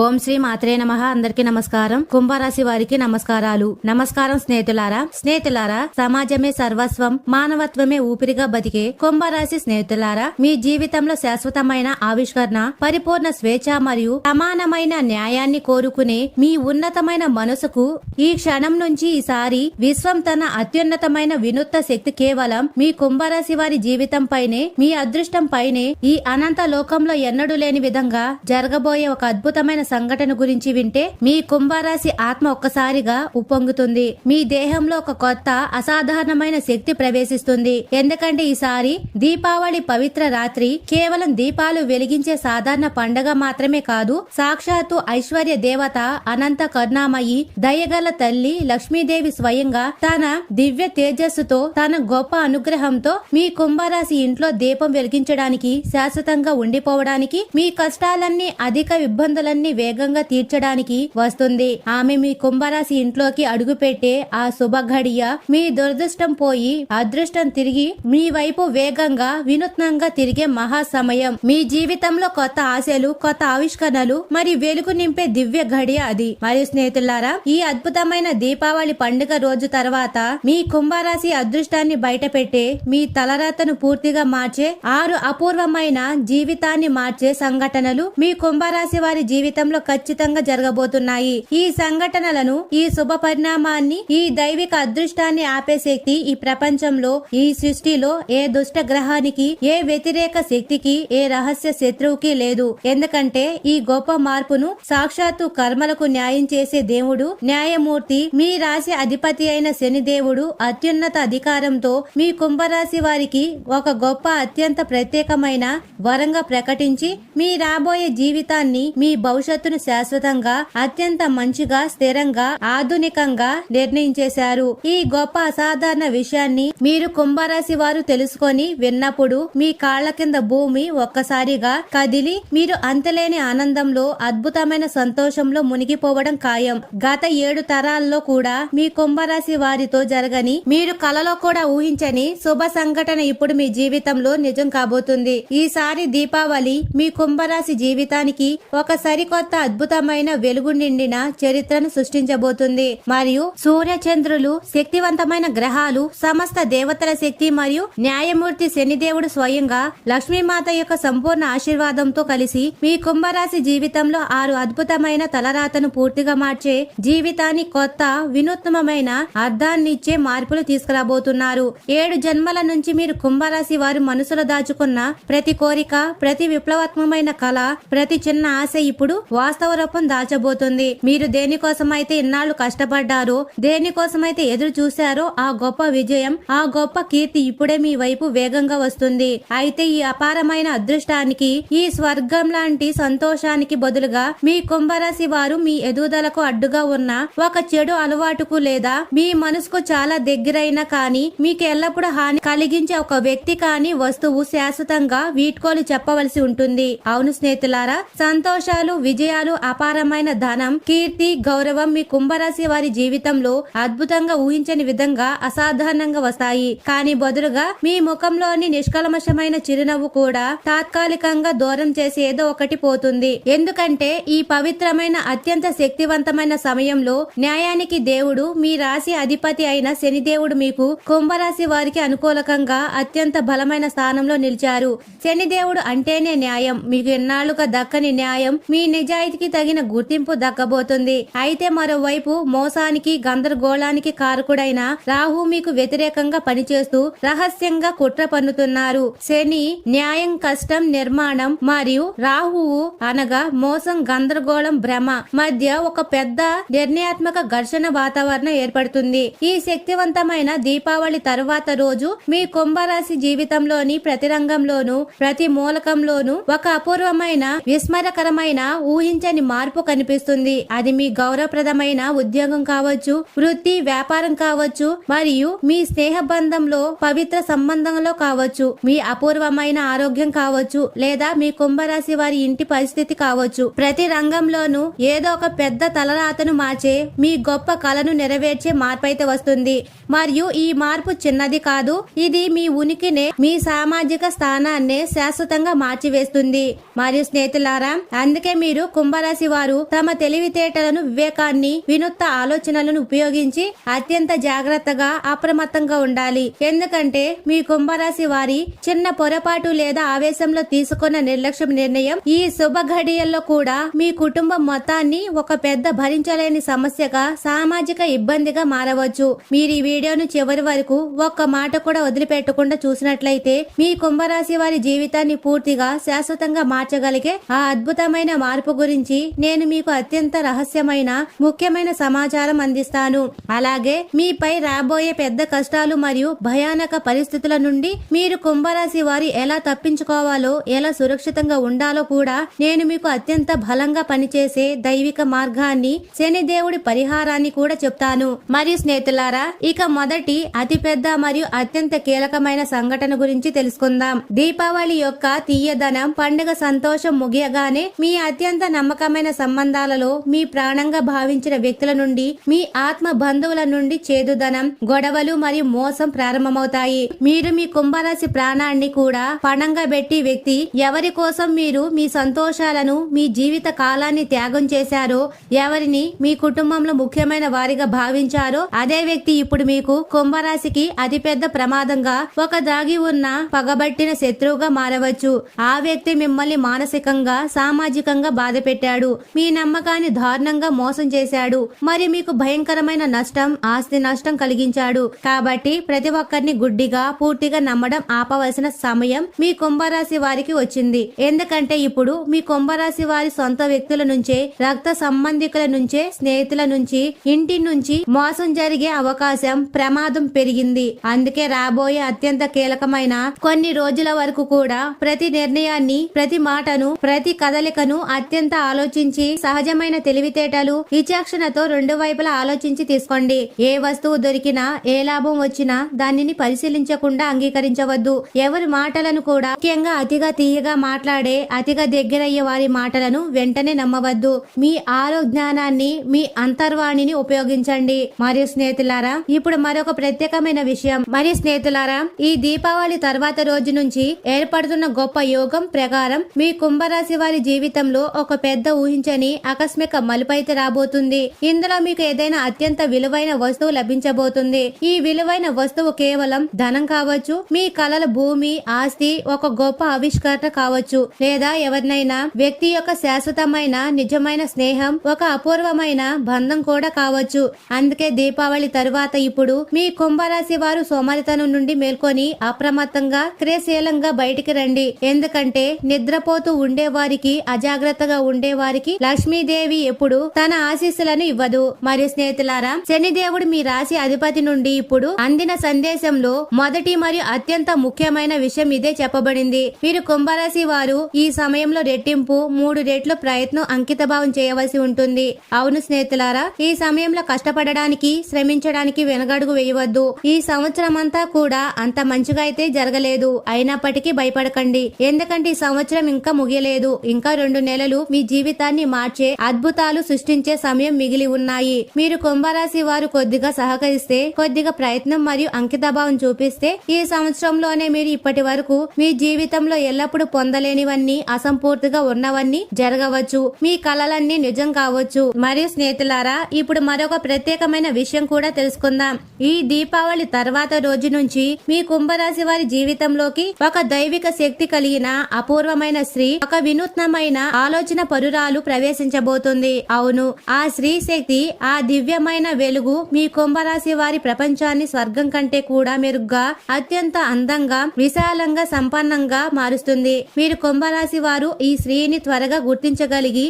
ఓం శ్రీ మాత్రే నమ. అందరికి నమస్కారం. కుంభరాశి వారికి నమస్కారాలు. నమస్కారం స్నేహితులారా. స్నేహితులారా సమాజమే సర్వస్వం మానవత్వమే ఊపిరిగా బతికే కుంభరాశి స్నేహితులారా మీ జీవితంలో శాశ్వతమైన ఆవిష్కరణ పరిపూర్ణ స్వేచ్ఛ మరియు సమానమైన న్యాయాన్ని కోరుకునే మీ ఉన్నతమైన మనసుకు ఈ క్షణం నుంచి ఈసారి విశ్వం తన అత్యున్నతమైన వినూత్న శక్తి కేవలం మీ కుంభరాశి వారి జీవితం పైనే మీ అదృష్టం పైనే ఈ అనంత లోకంలో ఎన్నడూ లేని విధంగా జరగబోయే ఒక అద్భుతమైన సంఘటన గురించి వింటే మీ కుంభరాశి ఆత్మ ఒక్కసారిగా ఉప్పొంగుతుంది. మీ దేహంలో ఒక కొత్త అసాధారణమైన శక్తి ప్రవేశిస్తుంది. ఎందుకంటే ఈసారి దీపావళి పవిత్ర రాత్రి కేవలం దీపాలు వెలిగించే సాధారణ పండగ మాత్రమే కాదు సాక్షాత్తు ఐశ్వర్య దేవత అనంత కరుణామయి దయగల తల్లి లక్ష్మీదేవి స్వయంగా తన దివ్య తేజస్సుతో తన గొప్ప అనుగ్రహంతో మీ కుంభరాశి ఇంట్లో దీపం వెలిగించడానికి శాశ్వతంగా ఉండిపోవడానికి మీ కష్టాలన్నీ అధిక ఇబ్బందులన్నీ వేగంగా తీర్చడానికి వస్తుంది. ఆమె మీ కుంభరాశి ఇంట్లోకి అడుగుపెట్టే ఆ శుభ ఘడియ మీ దురదృష్టం పోయి అదృష్టం తిరిగి మీ వైపు వేగంగా వినూత్నంగా తిరిగే మహా సమయం మీ జీవితంలో కొత్త ఆశలు కొత్త ఆవిష్కరణలు మరి వెలుగు నింపే దివ్య ఘడియ అది. మరియు స్నేహితులారా ఈ అద్భుతమైన దీపావళి పండుగ రోజు తర్వాత మీ కుంభరాశి అదృష్టాన్ని బయటపెట్టే మీ తలరాతను పూర్తిగా మార్చే ఆరు అపూర్వమైన జీవితాన్ని మార్చే సంఘటనలు మీ కుంభరాశి వారి జీవితంలో ఖచ్చితంగా జరగబోతున్నాయి. ఈ సంఘటనలను ఈ శుభ పరిణామాన్ని ఈ దైవిక అదృష్టాన్ని ఆపే శక్తి ఈ ప్రపంచంలో ఈ సృష్టిలో ఏ దుష్ట గ్రహానికి ఏ వ్యతిరేక శక్తికి ఏ రహస్య శత్రువుకి లేదు. ఎందుకంటే ఈ గొప్ప మార్పును సాక్షాత్తు కర్మలకు న్యాయం చేసే దేవుడు న్యాయమూర్తి మీ రాశి అధిపతి అయిన శనిదేవుడు అత్యున్నత అధికారంతో మీ కుంభరాశి వారికి ఒక గొప్ప అత్యంత ప్రత్యేకమైన వరంగా ప్రకటించి మీ రాబోయే జీవితాన్ని మీ భవిష్యత్తును శాశ్వతంగా అత్యంత మంచిగా స్థిరంగా ఆధునికంగా నిర్ణయించేశారు. ఈ గొప్ప అసాధారణ విషయాన్ని మీరు కుంభరాశి వారు తెలుసుకొని విన్నప్పుడు మీ కాళ్ళ కింద భూమి ఒక్కసారిగా కదిలి మీరు అంతలేని ఆనందంలో అద్భుతమైన సంతోషంలో మునిగిపోవడం ఖాయం. గత ఏడు తరాల్లో కూడా మీ కుంభరాశి వారితో జరగని మీరు కలలో కూడా ఊహించని శుభ సంఘటన ఇప్పుడు మీ జీవితంలో నిజం కాబోతుంది. ఈసారి దీపావళి మీ కుంభరాశి జీవితానికి ఒక సరికొత్త అద్భుతమైన వెలుగు నిండిన చరిత్రను సృష్టించబోతుంది. మరియు సూర్య చంద్రులు శక్తివంతమైన గ్రహాలు సమస్త దేవతల శక్తి మరియు న్యాయమూర్తి శనిదేవుడు స్వయంగా లక్ష్మీమాత యొక్క సంపూర్ణ ఆశీర్వాదంతో కలిసి మీ కుంభరాశి జీవితంలో ఆరు అద్భుతమైన తలరాతను పూర్తిగా మార్చే జీవితాన్ని కొత్త వినూత్నమైన అర్థాన్నిచ్చే మార్పులు తీసుకురాబోతున్నారు. ఏడు జన్మల నుంచి మీరు కుంభరాశి వారి మనసులో దాచుకున్న ప్రతి కోరిక ప్రతి విప్లవాత్మకమైన కళ ప్రతి చిన్న ఆశ ఇప్పుడు వాస్తవ రూపం దాల్చబోతుంది మీరు దేనికోసమైతే ఇన్నాళ్ళు కష్టపడ్డారో దేనికోసమైతే ఎదురు చూశారో ఆ గొప్ప విజయం ఆ గొప్ప కీర్తి ఇప్పుడే మీ వైపు వేగంగా వస్తుంది. అయితే ఈ అపారమైన అదృష్టానికి ఈ స్వర్గం లాంటి సంతోషానికి బదులుగా మీ కుంభరాశి వారు మీ ఎదుగుదలకు అడ్డుగా ఉన్న ఒక చెడు అలవాటుకు లేదా మీ మనసుకు చాలా దగ్గరైన కానీ మీకు ఎల్లప్పుడూ హాని కలిగించే ఒక వ్యక్తి కానీ వస్తువు శాశ్వతంగా వీడ్కోలు చెప్పవలసి ఉంటుంది. అవును స్నేహితులారా సంతోషాలు విజయాలు అపారమైన ధనం కీర్తి గౌరవం మీ కుంభరాశి వారి జీవితంలో అద్భుతంగా ఊహించని విధంగా అసాధారణంగా వస్తాయి. కానీ బదులుగా మీ ముఖంలోని నిష్కల్మషమైన చిరునవ్వు కూడా తాత్కాలికంగా దూరం చేసి ఏదో ఒకటి పోతుంది. ఎందుకంటే ఈ పవిత్రమైన అత్యంత శక్తివంతమైన సమయంలో న్యాయానికి దేవుడు మీ రాశి అధిపతి అయిన శనిదేవుడు మీకు కుంభరాశి వారికి అనుకూలకంగా అత్యంత బలమైన స్థానంలో నిలిచారు. శనిదేవుడు అంటేనే న్యాయం. మీకు ఎన్నాళ్ళుగా దక్కని న్యాయం మీ నిజాయితీకి తగిన గుర్తింపు దక్కబోతుంది. అయితే మరోవైపు మోసానికి గందరగోళానికి కారకుడైన రాహు మీకు వ్యతిరేకంగా పనిచేస్తూ రహస్యంగా కుట్ర పన్నుతున్నారు. శని న్యాయం కష్టం నిర్మాణం మరియు రాహువు అనగా మోసం గందరగోళం భ్రమ మధ్య ఒక పెద్ద నిర్ణయాత్మక ఘర్షణ వాతావరణం ఏర్పడుతుంది. ఈ శక్తివంతమైన దీపావళి తరువాత రోజు మీ కుంభరాశి జీవితంలోని ప్రతి రంగంలోనూ ప్రతి మూలకంలోనూ ఒక అపూర్వమైన విస్మరకరమైన ఊహించని మార్పు కనిపిస్తుంది. అది మీ గౌరవప్రదమైన ఉద్యోగం కావచ్చు వృత్తి వ్యాపారం కావచ్చు మరియు మీ స్నేహ బంధంలో పవిత్ర సంబంధంలో కావచ్చు. మీ అపూర్వమైన ఆరోగ్యం కావచ్చు లేదా మీ కుంభరాశి వారి ఇంటి పరిస్థితి కావచ్చు. ప్రతి రంగంలోనూ ఏదో ఒక పెద్ద తలరాతను మార్చే మీ గొప్ప కళను నెరవేర్చే మార్పు అయితే వస్తుంది. మరియు ఈ మార్పు చిన్నది కాదు ఇది మీ ఉనికినే మీ సామాజిక స్థానాన్ని శాశ్వతంగా మార్చివేస్తుంది. మరియు స్నేహితులారా అందుకే మీరు మరియు కుంభరాశి వారు తమ తెలివితేటలను వివేకాన్ని వినూత్న ఆలోచనలను ఉపయోగించి అత్యంత జాగ్రత్తగా అప్రమత్తంగా ఉండాలి. ఎందుకంటే మీ కుంభరాశి వారి చిన్న పొరపాటు లేదా ఆవేశంలో తీసుకున్న నిర్లక్ష్యం నిర్ణయం ఈ శుభ ఘడియల్లో కూడా మీ కుటుంబం మొత్తాన్ని ఒక పెద్ద భరించలేని సమస్యగా సామాజిక ఇబ్బందిగా మారవచ్చు. మీరు ఈ వీడియోను చివరి వరకు ఒక్క మాట కూడా వదిలిపెట్టకుండా చూసినట్లయితే మీ కుంభరాశి వారి జీవితాన్ని పూర్తిగా శాశ్వతంగా మార్చగలిగే ఆ అద్భుతమైన మార్పు గురించి నేను మీకు అత్యంత రహస్యమైన ముఖ్యమైన సమాచారం అందిస్తాను. అలాగే మీపై రాబోయే పెద్ద కష్టాలు మరియు భయానక పరిస్థితుల నుండి మీరు కుంభరాశి వారి ఎలా తప్పించుకోవాలో ఎలా సురక్షితంగా ఉండాలో కూడా నేను మీకు అత్యంత బలంగా పనిచేసే దైవిక మార్గాన్ని శనిదేవుడి పరిహారాన్ని కూడా చెప్తాను. మరియు స్నేహితులారా ఇక మొదటి అతిపెద్ద మరియు అత్యంత కీలకమైన సంఘటన గురించి తెలుసుకుందాం. దీపావళి యొక్క తీయదనం పండుగ సంతోషం ముగియగానే మీ అత్యంత నమ్మకమైన సంబంధాలలో మీ ప్రాణంగా భావించిన వ్యక్తుల నుండి మీ ఆత్మ బంధువుల నుండి చేదుదనం గొడవలు మరియు మోసం ప్రారంభమవుతాయి. మీరు మీ కుంభరాశి ప్రాణాన్ని కూడా పణంగా పెట్టి వ్యక్తి ఎవరి కోసం మీరు మీ సంతోషాలను మీ జీవిత కాలాన్ని త్యాగం చేశారో ఎవరిని మీ కుటుంబంలో ముఖ్యమైన వారిగా భావించారో అదే వ్యక్తి ఇప్పుడు మీకు కుంభరాశికి అతిపెద్ద ప్రమాదంగా ఒక దాగి ఉన్న పగబట్టిన శత్రువుగా మారవచ్చు. ఆ వ్యక్తి మిమ్మల్ని మానసికంగా సామాజికంగా బాధ పెట్టాడు మీ నమ్మకాన్ని దారుణంగా మోసం చేశాడు. మరి మీకు భయంకరమైన నష్టం ఆస్తి నష్టం కలిగించాడు. కాబట్టి ప్రతి ఒక్కరిని గుడ్డిగా పూర్తిగా నమ్మడం ఆపవలసిన సమయం మీ కుంభరాశి వారికి వచ్చింది. ఎందుకంటే ఇప్పుడు మీ కుంభరాశి వారి సొంత వ్యక్తుల నుంచే రక్త సంబంధికుల నుంచే స్నేహితుల నుంచి ఇంటి నుంచి మోసం జరిగే అవకాశం ప్రమాదం పెరిగింది. అందుకే రాబోయే అత్యంత కీలకమైన కొన్ని రోజుల వరకు కూడా ప్రతి నిర్ణయాన్ని ప్రతి మాటను ప్రతి కదలికను అత్యంత అత్యంత ఆలోచించి సహజమైన తెలివితేటలు విచక్షణతో రెండు వైపులా ఆలోచించి తీసుకోండి. ఏ వస్తువు దొరికినా ఏ లాభం వచ్చినా దానిని పరిశీలించకుండా అంగీకరించవద్దు. ఎవరి మాటలను కూడా ముఖ్యంగా అతిగా తీయగా మాట్లాడే అతిగా దగ్గరయ్యే వారి మాటలను వెంటనే నమ్మవద్దు. మీ ఆరో జ్ఞానాన్ని మీ అంతర్వాణిని ఉపయోగించండి. మరియు స్నేహితులారా ఇప్పుడు మరొక ప్రత్యేకమైన విషయం. మరి స్నేహితులారా ఈ దీపావళి తర్వాత రోజు నుంచి ఏర్పడుతున్న గొప్ప యోగం ప్రకారం మీ కుంభరాశి వారి జీవితంలో ఒక పెద్ద ఊహించని ఆకస్మిక మలుపైతే రాబోతుంది. ఇందులో మీకు ఏదైనా అత్యంత విలువైన వస్తువు లభించబోతుంది. ఈ విలువైన వస్తువు కేవలం ధనం కావచ్చు మీ కలల భూమి ఆస్తి ఒక గొప్ప ఆవిష్కరణ కావచ్చు లేదా ఎవరినైనా వ్యక్తి యొక్క శాశ్వతమైన నిజమైన స్నేహం ఒక అపూర్వమైన బంధం కూడా కావచ్చు. అందుకే దీపావళి తరువాత ఇప్పుడు మీ కుంభరాశి వారు సోమరితనం నుండి మేల్కొని అప్రమత్తంగా క్రియశీలంగా బయటికి రండి. ఎందుకంటే నిద్రపోతూ ఉండే వారికి అజాగ్రత్తగా ఉండే వారికి లక్ష్మీదేవి ఎప్పుడు తన ఆశీస్సులను ఇవ్వదు. మరియు స్నేహితులారా శనిదేవుడు మీ రాశి అధిపతి నుండి ఇప్పుడు అందిన సందేశంలో మొదటి మరియు అత్యంత ముఖ్యమైన విషయం ఇదే చెప్పబడింది. మీరు కుంభరాశి వారు ఈ సమయంలో రెట్టింపు మూడు రెట్లు ప్రయత్నం అంకిత భావం చేయవలసి ఉంటుంది. అవును స్నేహితులారా ఈ సమయంలో కష్టపడడానికి శ్రమించడానికి వెనగడుగు వేయవద్దు. ఈ సంవత్సరం అంతా కూడా అంత మంచిగా అయితే జరగలేదు. అయినప్పటికీ భయపడకండి. ఎందుకంటే ఈ సంవత్సరం ఇంకా ముగియలేదు. ఇంకా రెండు నెలలు మీ జీవితాన్ని మార్చే అద్భుతాలు సృష్టించే సమయం మిగిలి ఉన్నాయి. మీరు కుంభరాశి వారు కొద్దిగా సహకరిస్తే కొద్దిగా ప్రయత్నం మరియు అంకితభావం చూపిస్తే ఈ సంవత్సరంలోనే మీరు ఇప్పటి వరకు మీ జీవితంలో ఎల్లప్పుడూ పొందలేనివన్నీ అసంపూర్తిగా ఉన్నవన్నీ జరగవచ్చు. మీ కలలన్నీ నిజం కావచ్చు. మరియు స్నేహితులారా ఇప్పుడు మరొక ప్రత్యేకమైన విషయం కూడా తెలుసుకుందాం. ఈ దీపావళి తర్వాత రోజు నుంచి మీ కుంభరాశి వారి జీవితంలోకి ఒక దైవిక శక్తి కలిగిన అపూర్వమైన స్త్రీ ఒక వినూత్నమైన ఆలోచన పరురాలు ప్రవేశించబోతుంది. అవును ఆ స్త్రీ శక్తి ఆ దివ్యమైన వెలుగు మీ కుంభరాశి వారి ప్రపంచాన్ని స్వర్గం కంటే కూడా మెరుగ్గా అత్యంత అందంగా విశాలంగా సంపన్నంగా మారుస్తుంది. మీరు కుంభరాశి వారు ఈ స్త్రీని త్వరగా గుర్తించగలిగి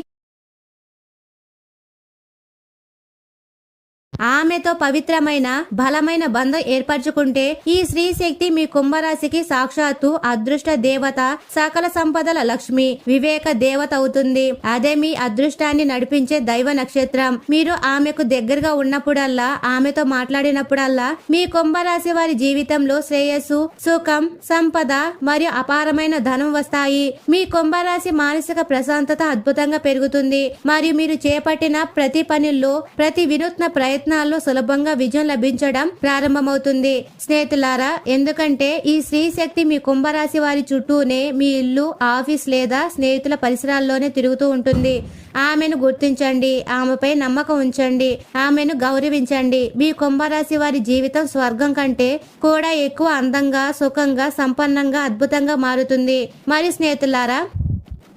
ఆమెతో పవిత్రమైన బలమైన బంధం ఏర్పరచుకుంటే ఈ స్త్రీ శక్తి మీ కుంభరాశికి సాక్షాత్తు అదృష్ట దేవత సకల సంపదల లక్ష్మి వివేక దేవత అవుతుంది. అదే మీ అదృష్టాన్ని నడిపించే దైవ నక్షత్రం. మీరు ఆమెకు దగ్గరగా ఉన్నప్పుడల్లా ఆమెతో మాట్లాడినప్పుడల్లా మీ కుంభరాశి వారి జీవితంలో శ్రేయస్సు సుఖం సంపద మరియు అపారమైన ధనం వస్తాయి. మీ కుంభరాశి మానసిక ప్రశాంతత అద్భుతంగా పెరుగుతుంది. మరియు మీరు చేపట్టిన ప్రతి పనిల్లో ప్రతి వినూత్న ప్రయత్నం ప్రయత్నాల్లో సులభంగా విజయం లభించడం ప్రారంభమవుతుంది. స్నేహితులారా ఎందుకంటే ఈ స్త్రీ శక్తి మీ కుంభరాశి వారి చుట్టూనే మీ ఇల్లు ఆఫీస్ లేదా స్నేహితుల పరిసరాల్లోనే తిరుగుతూ ఉంటుంది. ఆమెను గుర్తించండి ఆమెపై నమ్మకం ఉంచండి ఆమెను గౌరవించండి. మీ కుంభరాశి వారి జీవితం స్వర్గం కంటే కూడా ఎక్కువ అందంగా సుఖంగా సంపన్నంగా అద్భుతంగా మారుతుంది. మరి స్నేహితులారా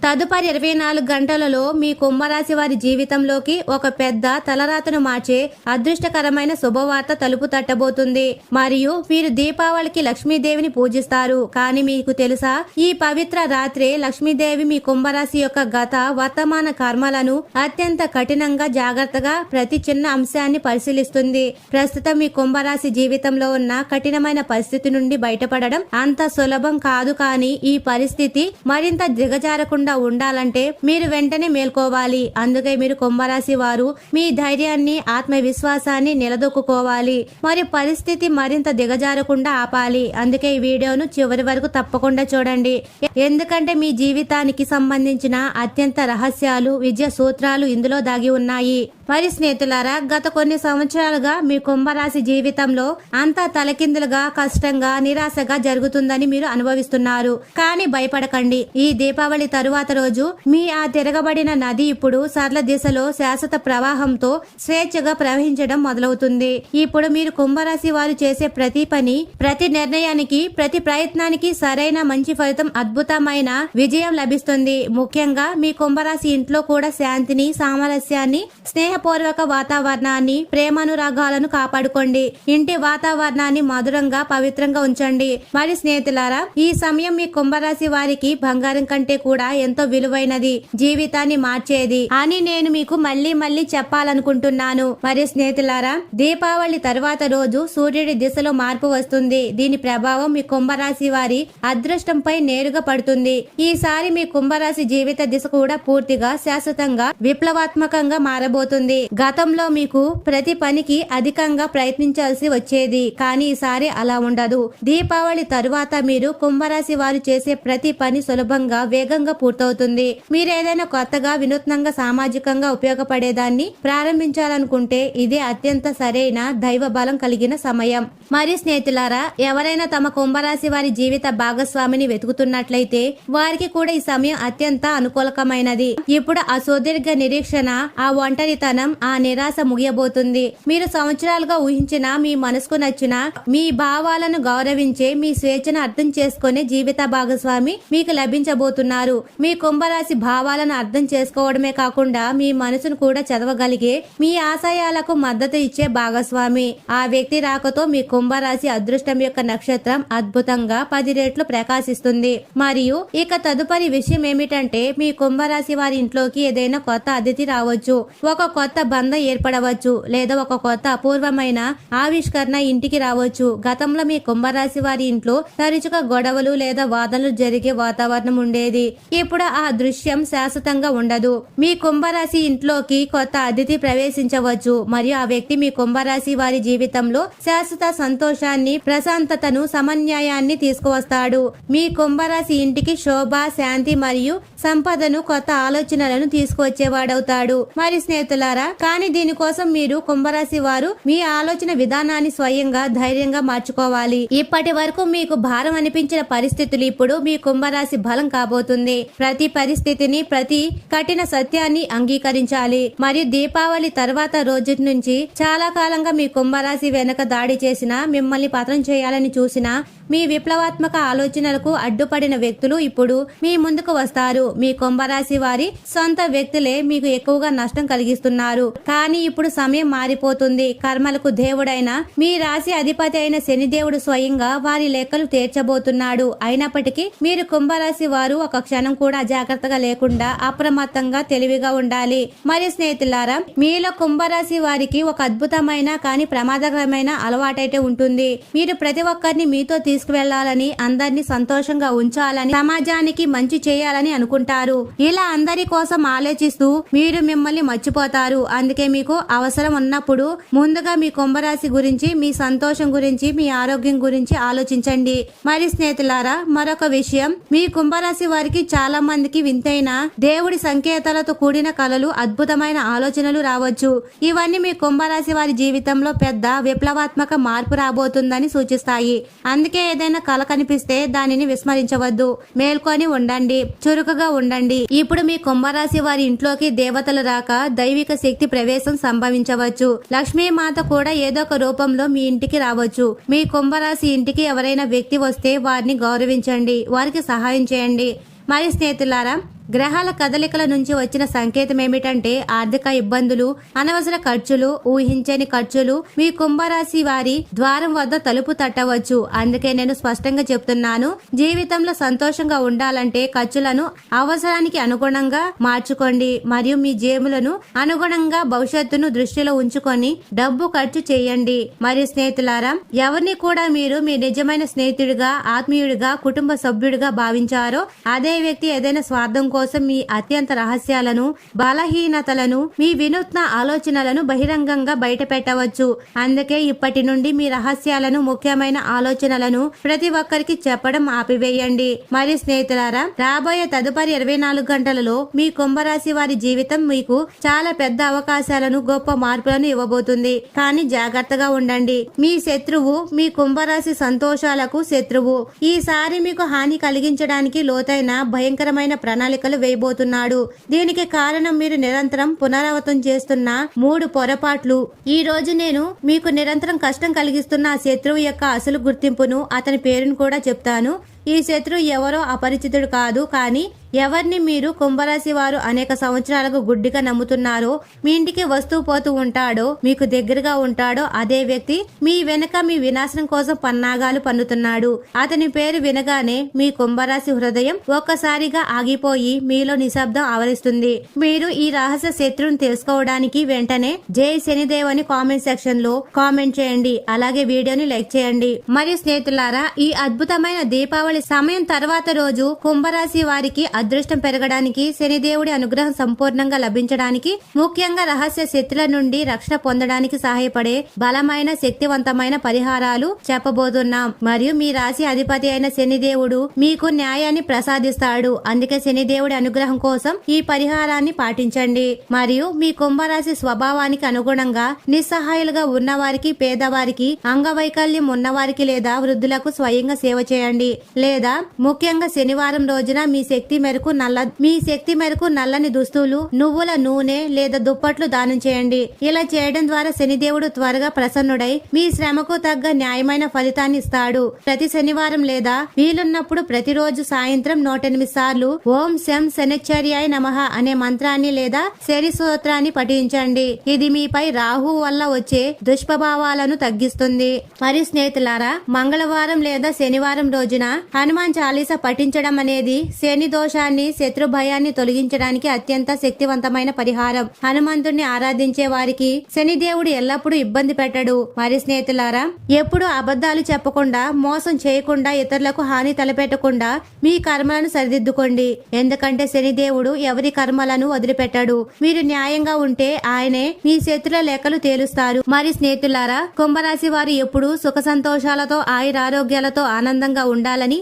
తదుపరి ఇరవై నాలుగు గంటలలో మీ కుంభరాశి వారి జీవితంలోకి ఒక పెద్ద తలరాతను మార్చే అదృష్టకరమైన శుభవార్త తలుపు తట్టబోతుంది. మరియు మీరు దీపావళికి లక్ష్మీదేవిని పూజిస్తారు. కానీ మీకు తెలుసా ఈ పవిత్ర రాత్రి లక్ష్మీదేవి మీ కుంభరాశి యొక్క గత వర్తమాన కర్మలను అత్యంత కఠినంగా జాగ్రత్తగా ప్రతి చిన్న అంశాన్ని పరిశీలిస్తుంది. ప్రస్తుతం మీ కుంభరాశి జీవితంలో ఉన్న కఠినమైన పరిస్థితి నుండి బయటపడడం అంత సులభం కాదు కానీ ఈ పరిస్థితి మరింత దిగజారకుండా ఉండాలంటే మీరు వెంటనే మేల్కోవాలి. అందుకే మీరు కుంభరాశి వారు మీ ధైర్యాన్ని ఆత్మవిశ్వాసాన్ని నిలదొక్కుకోవాలి. మరి పరిస్థితి మరింత దిగజారకుండా ఆపాలి. అందుకే ఈ వీడియోను చివరి వరకు తప్పకుండా చూడండి. ఎందుకంటే మీ జీవితానికి సంబంధించిన అత్యంత రహస్యాలు విజయ సూత్రాలు ఇందులో దాగి ఉన్నాయి. మరి స్నేహితులారా గత కొన్ని సంవత్సరాలుగా మీ కుంభరాశి జీవితంలో అంతా తలకిందులుగా కష్టంగా నిరాశగా జరుగుతుందని మీరు అనుభవిస్తున్నారు. కానీ భయపడకండి. ఈ దీపావళి తరువాత రోజు మీ ఆ తిరగబడిన నది ఇప్పుడు సరళ దిశలో శాశ్వత ప్రవాహంతో స్వేచ్ఛగా ప్రవహించడం మొదలవుతుంది. ఇప్పుడు మీరు కుంభరాశి వారు చేసే ప్రతి పని ప్రతి నిర్ణయానికి ప్రతి ప్రయత్నానికి సరైన మంచి ఫలితం అద్భుతమైన విజయం లభిస్తుంది. ముఖ్యంగా మీ కుంభరాశి ఇంట్లో కూడా శాంతిని సామరస్యాన్ని స్నేహపూర్వక వాతావరణాన్ని ప్రేమానురాగాలను కాపాడుకోండి. ఇంటి వాతావరణాన్ని మధురంగా పవిత్రంగా ఉంచండి. మరి స్నేహితులారా ఈ సమయం మీ కుంభరాశి వారికి బంగారం కంటే కూడా ఎంతో విలువైనది జీవితాన్ని మార్చేది. అని నేను మీకు మళ్ళీ మళ్ళీ చెప్పాలనుకుంటున్నాను. మరి స్నేహితులారా దీపావళి తర్వాత రోజు సూర్యుడి దిశలో మార్పు వస్తుంది. దీని ప్రభావం మీ కుంభరాశి వారి అదృష్టంపై నేరుగా పడుతుంది. ఈసారి మీ కుంభరాశి జీవిత దిశ కూడా పూర్తిగా శాశ్వతంగా విప్లవాత్మకంగా మారబోతుంది. గతంలో మీకు ప్రతి పనికి అధికంగా ప్రయత్నించాల్సి వచ్చేది. కానీ ఈసారి అలా ఉండదు. దీపావళి తరువాత మీరు కుంభరాశి వారు చేసే ప్రతి పని సులభంగా వేగంగా పూర్తవుతుంది మీరు ఏదైనా కొత్తగా వినూత్నంగా సామాజికంగా ఉపయోగపడేదాన్ని ప్రారంభించాలనుకుంటే ఇదే అత్యంత సరైన దైవ బలం కలిగిన సమయం. మరి స్నేహితులారా ఎవరైనా తమ కుంభరాశి వారి జీవిత భాగస్వామిని వెతుకుతున్నట్లయితే వారికి కూడా ఈ సమయం అత్యంత అనుకూలకమైనది. ఇప్పుడు ఆ సుదీర్ఘ నిరీక్షణ ఆ ఒంటరితనం ఆ నిరాశ ముగియబోతుంది. మీరు సంవత్సరాలుగా ఊహించిన మీ మనసుకు నచ్చిన మీ భావాలను గౌరవించే మీ స్వేచ్ఛను అర్థం చేసుకునే జీవిత భాగస్వామి మీకు లభించబోతున్నారు. మీ కుంభరాశి భావాలను అర్థం చేసుకోవడమే కాకుండా మీ మనసును కూడా చదవగలిగే మీ ఆశయాలకు మద్దతు ఇచ్చే భాగస్వామి. ఆ వ్యక్తి రాకతో మీ కుంభరాశి అదృష్టం యొక్క నక్షత్రం అద్భుతంగా పది రెట్లు ప్రకాశిస్తుంది. మరియు ఇక తదుపరి విషయం ఏమిటంటే మీ కుంభరాశి వారి ఇంట్లోకి ఏదైనా కొత్త అతిథి రావచ్చు. ఒక కొత్త బంధం ఏర్పడవచ్చు లేదా ఒక కొత్త అపూర్వమైన ఆవిష్కరణ ఇంటికి రావచ్చు. గతంలో మీ కుంభరాశి వారి ఇంట్లో తరచుగా గొడవలు లేదా వాదనలు జరిగే వాతావరణం ఉండేది. ఇప్పుడు ఆ దృశ్యం శాశ్వతంగా ఉండదు. మీ కుంభరాశి ఇంట్లోకి కొత్త అతిథి ప్రవేశించవచ్చు. మరియు ఆ వ్యక్తి మీ కుంభరాశి వారి జీవితంలో శాశ్వత సంతోషాన్ని ప్రశాంతతను సమన్యాయాన్ని తీసుకువస్తాడు. మీ కుంభరాశి ఇంటికి శోభ శాంతి మరియు సంపదను కొత్త ఆలోచనలను తీసుకువచ్చేవాడవుతాడు. మరి స్నేహితులారా కానీ దీనికోసం మీరు కుంభరాశి వారు మీ ఆలోచన విధానాన్ని స్వయంగా ధైర్యంగా మార్చుకోవాలి. ఇప్పటి వరకు మీకు భారం అనిపించిన పరిస్థితులు ఇప్పుడు మీ కుంభరాశి బలం కాబోతుంది. ప్రతి పరిస్థితిని ప్రతి కఠిన సత్యాన్ని అంగీకరించాలి. మరియు దీపావళి తర్వాత రోజు నుంచి చాలా కాలంగా మీ కుంభరాశి వెనక దాడి చేసిన మిమ్మల్ని పతనం చేయాలని చూసిన మీ విప్లవాత్మక ఆలోచనలకు అడ్డుపడిన వ్యక్తులు ఇప్పుడు మీ ముందుకు వస్తారు. మీ కుంభరాశి వారి సొంత వ్యక్తులే మీకు ఎక్కువగా నష్టం కలిగిస్తున్నారు. కానీ ఇప్పుడు సమయం మారిపోతుంది. కర్మలకు దేవుడైన మీ రాశి అధిపతి అయిన శనిదేవుడు స్వయంగా వారి లెక్కలు తీర్చబోతున్నాడు. అయినప్పటికీ మీరు కుంభరాశి వారు ఒక క్షణం కూడా జాగ్రత్తగా లేకుండా అప్రమత్తంగా తెలివిగా ఉండాలి. మరి స్నేహితులారా మీలో కుంభరాశి వారికి ఒక అద్భుతమైన కానీ ప్రమాదకరమైన అలవాటైతే ఉంటుంది. మీరు ప్రతి ఒక్కరిని మీతో తీసుకువెళ్ళాలని అందరినీ సంతోషంగా ఉంచాలని సమాజానికి మంచి చేయాలని అనుకుంటారు. ఇలా అందరి కోసం ఆలోచిస్తూ మీరు మిమ్మల్ని మర్చిపోతారు. అందుకే మీకు అవసరం ఉన్నప్పుడు ముందుగా మీ కుంభరాశి గురించి మీ సంతోషం గురించి మీ ఆరోగ్యం గురించి ఆలోచించండి. మరి స్నేహితులారా మరొక విషయం మీ కుంభరాశి వారికి చాలా చాలా మందికి వింతైన దేవుడి సంకేతాలతో కూడిన కళలు అద్భుతమైన ఆలోచనలు రావచ్చు. ఇవన్నీ మీ కుంభరాశి వారి జీవితంలో పెద్ద విప్లవాత్మక మార్పు రాబోతుందని సూచిస్తాయి. అందుకే ఏదైనా కళ కనిపిస్తే దానిని విస్మరించవద్దు. మేల్కొని ఉండండి. చురుకుగా ఉండండి. ఇప్పుడు మీ కుంభరాశి వారి ఇంట్లోకి దేవతలు రాక దైవిక శక్తి ప్రవేశం సంభవించవచ్చు. లక్ష్మీ మాత కూడా ఏదో ఒక రూపంలో మీ ఇంటికి రావచ్చు. మీ కుంభరాశి ఇంటికి ఎవరైనా వ్యక్తి వస్తే వారిని గౌరవించండి. వారికి సహాయం చేయండి. మరి స్నేహితులారా గ్రహాల కదలికల నుంచి వచ్చిన సంకేతం ఏమిటంటే ఆర్థిక ఇబ్బందులు అనవసర ఖర్చులు ఊహించని ఖర్చులు. మీ కుంభరాశి వారి ద్వారం వద్ద తలుపు తట్టవచ్చు. అందుకే నేను స్పష్టంగా చెప్తున్నాను జీవితంలో సంతోషంగా ఉండాలంటే ఖర్చులను అవసరానికి అనుగుణంగా మార్చుకోండి. మరియు మీ జేబులను అనుగుణంగా భవిష్యత్తును దృష్టిలో ఉంచుకొని డబ్బు ఖర్చు చేయండి. మరియు స్నేహితులారా ఎవరిని కూడా మీరు మీ నిజమైన స్నేహితుడిగా ఆత్మీయుడిగా కుటుంబ సభ్యుడిగా భావించారో అదే వ్యక్తి ఏదైనా స్వార్థం కోసం మీ అత్యంత రహస్యాలను బలహీనతలను మీ వినూత్న ఆలోచనలను బహిరంగంగా బయటపెట్టవచ్చు. అందుకే ఇప్పటి నుండి మీ రహస్యాలను ముఖ్యమైన ఆలోచనలను ప్రతి ఒక్కరికి చెప్పడం ఆపివేయండి. మరి స్నేహితులారా రాబోయే తదుపరి ఇరవై నాలుగు గంటలలో మీ కుంభరాశి వారి జీవితం మీకు చాలా పెద్ద అవకాశాలను గొప్ప మార్పులను ఇవ్వబోతుంది. కానీ జాగ్రత్తగా ఉండండి. మీ శత్రువు మీ కుంభరాశి సంతోషాలకు శత్రువు. ఈసారి మీకు హాని కలిగించడానికి లోతైన భయంకరమైన ప్రణాళిక ప్రణాళికలు వేయబోతున్నాడు. దీనికి కారణం మీరు నిరంతరం పునరావృతం చేస్తున్న మూడు పొరపాట్లు. ఈ రోజు నేను మీకు నిరంతరం కష్టం కలిగిస్తున్న శత్రువు యొక్క అసలు గుర్తింపును అతని పేరును కూడా చెప్తాను. ఈ శత్రువు ఎవరో అపరిచితుడు కాదు కానీ ఎవరిని మీరు కుంభరాశి వారు అనేక సంవత్సరాలకు గుడ్డిగా నమ్ముతున్నారో మీ ఇంటికి వస్తూ పోతూ ఉంటాడో మీకు దగ్గరగా ఉంటాడో అదే వ్యక్తి మీ వెనక మీ వినాశనం కోసం పన్నాగాలు పన్నుతున్నాడు. అతని పేరు వినగానే మీ కుంభరాశి హృదయం ఒక్కసారిగా ఆగిపోయి మీలో నిశ్శబ్దం ఆవరిస్తుంది. మీరు ఈ రహస్య శత్రువుని తెలుసుకోవడానికి వెంటనే జై శనిదేవ్ అని కామెంట్ సెక్షన్లో కామెంట్ చేయండి. అలాగే వీడియోని లైక్ చేయండి. మరియు స్నేహితులారా ఈ అద్భుతమైన దీపావళి సమయం తర్వాత రోజు కుంభరాశి వారికి అదృష్టం పెరగడానికి శనిదేవుడి అనుగ్రహం సంపూర్ణంగా లభించడానికి ముఖ్యంగా రహస్య శక్తుల నుండి రక్షణ పొందడానికి సహాయపడే బలమైన శక్తివంతమైన పరిహారాలు చెప్పబోతున్నాం. మరియు మీ రాశి అధిపతి అయిన శనిదేవుడు మీకు న్యాయాన్ని ప్రసాదిస్తాడు. అందుకే శనిదేవుడి అనుగ్రహం కోసం ఈ పరిహారాన్ని పాటించండి. మరియు మీ కుంభరాశి స్వభావానికి అనుగుణంగా నిస్సహాయులుగా ఉన్నవారికి పేదవారికి అంగవైకల్యం ఉన్నవారికి లేదా వృద్ధులకు స్వయంగా సేవ చేయండి. లేదా ముఖ్యంగా శనివారం రోజున మీ శక్తి మేరకు నల్ల మీ శక్తి మేరకు నల్లని దుస్తులు నువ్వుల నూనె లేదా దుప్పట్లు దానం చేయండి. ఇలా చేయడం ద్వారా శనిదేవుడు త్వరగా ప్రసన్నుడై మీ శ్రమకు తగ్గ న్యాయమైన ఫలితాన్ని ఇస్తాడు. ప్రతి శనివారం లేదా వీలున్నప్పుడు ప్రతిరోజు సాయంత్రం నూటెనిమిది సార్లు ఓం శం శనిచర్యాయ నమః అనే మంత్రాన్ని లేదా శని సూత్రాన్ని పఠించండి. ఇది మీపై రాహు వల్ల వచ్చే దుష్ప్రభావాలను తగ్గిస్తుంది. మరియు స్నేహితులారా మంగళవారం లేదా శనివారం రోజున హనుమాన్ చాలీస పఠించడం అనేది శని దోషాన్ని శత్రు భయాన్ని తొలగించడానికి అత్యంత శక్తివంతమైన పరిహారం. హనుమంతుడిని ఆరాధించే వారికి శనిదేవుడు ఎల్లప్పుడూ ఇబ్బంది పెట్టడు. మరి స్నేహితులారా ఎప్పుడూ అబద్ధాలు చెప్పకుండా మోసం చేయకుండా ఇతరులకు హాని తలపెట్టకుండా మీ కర్మలను సరిదిద్దుకోండి. ఎందుకంటే శనిదేవుడు ఎవరి కర్మలను వదిలిపెట్టాడు. మీరు న్యాయంగా ఉంటే ఆయనే మీ శత్రుల లెక్కలు తేలుస్తారు. మరి స్నేహితులారా కుంభరాశి వారు ఎప్పుడు సుఖ సంతోషాలతో ఆయురారోగ్యాలతో ఆనందంగా ఉండాలని